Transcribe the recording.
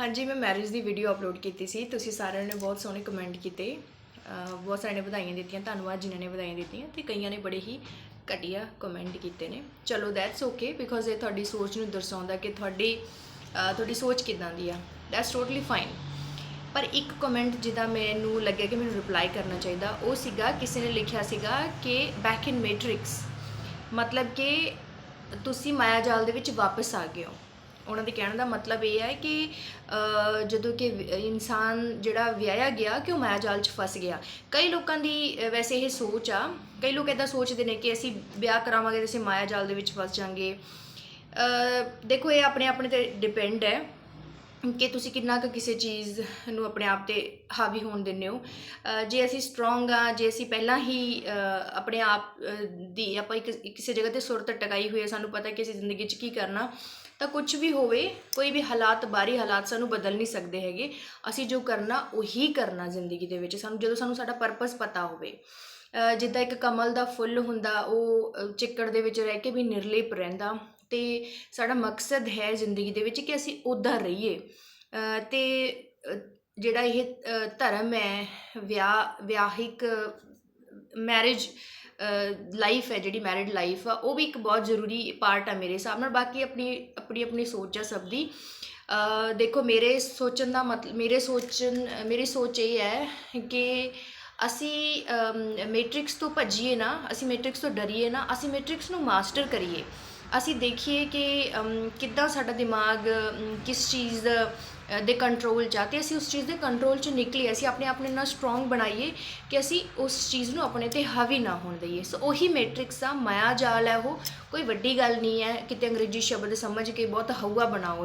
ਹਾਂਜੀ, ਮੈਂ ਮੈਰਿਜ ਦੀ video upload ਕੀਤੀ ਸੀ। ਤੁਸੀਂ ਸਾਰਿਆਂ ਨੇ ਬਹੁਤ ਸੋਹਣੇ ਕਮੈਂਟ ਕੀਤੇ। ਬਹੁਤ ਸਾਰਿਆਂ ਨੇ ਵਧਾਈਆਂ ਦਿੱਤੀਆਂ, ਧੰਨਵਾਦ ਜਿਨ੍ਹਾਂ ਨੇ ਵਧਾਈਆਂ ਦਿੱਤੀਆਂ ਤੇ ਕਈਆਂ ਨੇ ਬੜੇ ਹੀ ਘਟੀਆ ਕਮੈਂਟ ਕੀਤੇ ਨੇ। ਚਲੋ ਦੈਟਸ ਓਕੇ ਬਿਕੋਜ਼ ਇਹ ਤੁਹਾਡੀ ਸੋਚ ਨੂੰ ਦਰਸਾਉਂਦਾ ਕਿ ਤੁਹਾਡੀ ਤੁਹਾਡੀ ਸੋਚ ਕਿਦਾਂ ਦੀ ਆ। ਦੈਟਸ ਟੋਟਲੀ ਫਾਈਨ ਪਰ ਇੱਕ ਕਮੈਂਟ ਜਿਹਦਾ ਮੈਨੂੰ ਲੱਗਿਆ ਕਿ ਮੈਨੂੰ ਰਿਪਲਾਈ ਕਰਨਾ ਚਾਹੀਦਾ, ਉਹ ਸੀਗਾ, ਕਿਸੇ ਨੇ ਲਿਖਿਆ ਸੀਗਾ ਕਿ ਬੈਕ ਇਨ ਮੈਟ੍ਰਿਕਸ ਮਤਲਬ ਕਿ ਤੁਸੀਂ ਮਾਇਆ ਜਾਲ ਦੇ ਵਿੱਚ ਵਾਪਸ ਆ ਗਏ ਹੋ। ਉਹਨਾਂ ਦੇ ਕਹਿਣ ਦਾ ਮਤਲਬ ਇਹ ਹੈ ਕਿ ਜਦੋਂ ਕਿ ਇਨਸਾਨ ਜਿਹੜਾ ਵਿਆਹਿਆ ਗਿਆ ਕਿ ਉਹ ਮਾਇਆ ਜਾਲ 'ਚ ਫਸ ਗਿਆ। ਕਈ ਲੋਕਾਂ ਦੀ ਵੈਸੇ ਇਹ ਸੋਚ ਆ। ਕਈ ਲੋਕ ਇਦਾਂ ਸੋਚਦੇ ਨੇ ਕਿ ਅਸੀਂ ਵਿਆਹ ਕਰਾਵਾਂਗੇ ਤੇ ਅਸੀਂ ਮਾਇਆ ਜਾਲ ਦੇ ਵਿੱਚ ਫਸ ਜਾਾਂਗੇ। ਦੇਖੋ ਇਹ ਆਪਣੇ ਆਪਣੇ ਤੇ ਡਿਪੈਂਡ ਹੈ। ਕਿ ਤੁਸੀਂ ਕਿੰਨਾ ਕੁ ਕਿਸੇ ਚੀਜ਼ ਨੂੰ ਆਪਣੇ ਆਪ ਤੇ ਹਾਵੀ ਹੋਣ ਦਿੰਦੇ ਹੋ। ਜੇ ਅਸੀਂ ਸਟਰੋਂਗ ਆ, ਜੇ ਅਸੀਂ ਪਹਿਲਾਂ ਹੀ ਆਪਣੇ ਆਪ ਦੀ ਆਪਾਂ ਇੱਕ ਕਿਸੇ ਜਗ੍ਹਾ ਤੇ ਸੁਰਤ ਟਿਕਾਈ ਹੋਈ ਹੈ ਸਾਨੂੰ ਪਤਾ ਕਿ ਅਸੀਂ ਜ਼ਿੰਦਗੀ 'ਚ ਕੀ ਕਰਨਾ, ਤਾਂ ਕੁਝ ਵੀ ਹੋਵੇ, ਕੋਈ ਵੀ ਹਾਲਾਤ, ਬਾਹਰੀ ਹਾਲਾਤ ਸਾਨੂੰ ਬਦਲ ਨਹੀਂ ਸਕਦੇ ਹੈਗੇ। ਅਸੀਂ ਜੋ ਕਰਨਾ, ਉਹੀ ਕਰਨਾ ਜ਼ਿੰਦਗੀ ਦੇ ਵਿੱਚ। ਸਾਨੂੰ, ਜਦੋਂ ਸਾਨੂੰ ਸਾਡਾ ਪਰਪਸ ਪਤਾ ਹੋਵੇ ਜਿੱਦਾਂ ਇੱਕ ਕਮਲ ਦਾ ਫੁੱਲ ਹੁੰਦਾ, ਉਹ ਚਿੱਕੜ ਦੇ ਵਿੱਚ ਰਹਿ ਕੇ ਵੀ ਨਿਰਲੇਪ ਰਹਿੰਦਾ ਤੇ ਸਾਡਾ ਮਕਸਦ ਹੈ ਜ਼ਿੰਦਗੀ ਦੇ ਵਿੱਚ ਕਿ ਅਸੀਂ ਉੱਦਾਂ ਰਹੀਏ। ਅਹ ਤੇ ਜਿਹੜਾ ਇਹ ਧਰਮ ਹੈ, ਵਿਆਹ, ਵਿਆਹਿਕ ਮੈਰਿਜ ਲਾਈਫ ਹੈ, ਜਿਹੜੀ ਮੈਰਿਡ ਲਾਈਫ ਆ, ਉਹ ਵੀ ਇੱਕ ਬਹੁਤ ਜ਼ਰੂਰੀ ਪਾਰਟ ਆ ਮੇਰੇ ਹਿਸਾਬ ਨਾਲ। ਬਾਕੀ ਆਪਣੀ ਆਪਣੀ ਆਪਣੀ ਸੋਚ ਆ ਸਭ ਦੀ। ਦੇਖੋ, ਮੇਰੇ ਸੋਚਣ ਦਾ ਮਤਲਬ ਮੇਰੇ ਸੋਚਣ, ਮੇਰੀ ਸੋਚ ਇਹ ਹੈ ਕਿ ਅਸੀਂ ਮੈਟ੍ਰਿਕਸ ਤੋਂ ਭੱਜੀਏ ਨਾ, ਅਸੀਂ ਮੈਟ੍ਰਿਕਸ ਤੋਂ ਡਰੀਏ ਨਾ, ਅਸੀਂ ਮੈਟ੍ਰਿਕਸ ਨੂੰ ਮਾਸਟਰ ਕਰੀਏ। ਅਸੀਂ ਦੇਖੀਏ ਕਿ ਕਿੱਦਾਂ ਸਾਡਾ ਦਿਮਾਗ ਕਿਸ ਚੀਜ਼ ਦੇ ਕੰਟਰੋਲ 'ਚ ਆ। ਤੇ ਅਸੀਂ ਉਸ ਚੀਜ਼ ਦੇ ਕੰਟਰੋਲ 'ਚ ਨਿਕਲੀਏ, ਅਸੀਂ ਆਪਣੇ ਆਪ ਨੂੰ ਇੰਨਾ ਸਟਰੋਂਗ ਬਣਾਈਏ ਕਿ ਅਸੀਂ ਉਸ ਚੀਜ਼ ਨੂੰ ਆਪਣੇ ਤੇ ਹਾਵੀ ਨਾ ਹੋਣ ਦਈਏ। ਸੋ ਉਹੀ ਮੈਟ੍ਰਿਕਸ ਆ, ਮਾਇਆ ਜਾਲ ਹੈ ਉਹ। ਕੋਈ ਵੱਡੀ ਗੱਲ ਨਹੀਂ ਹੈ, ਕਿਤੇ ਅੰਗਰੇਜ਼ੀ ਸ਼ਬਦ ਸਮਝ ਕੇ ਬਹੁਤ ਹਊਆ ਬਣਾਓ।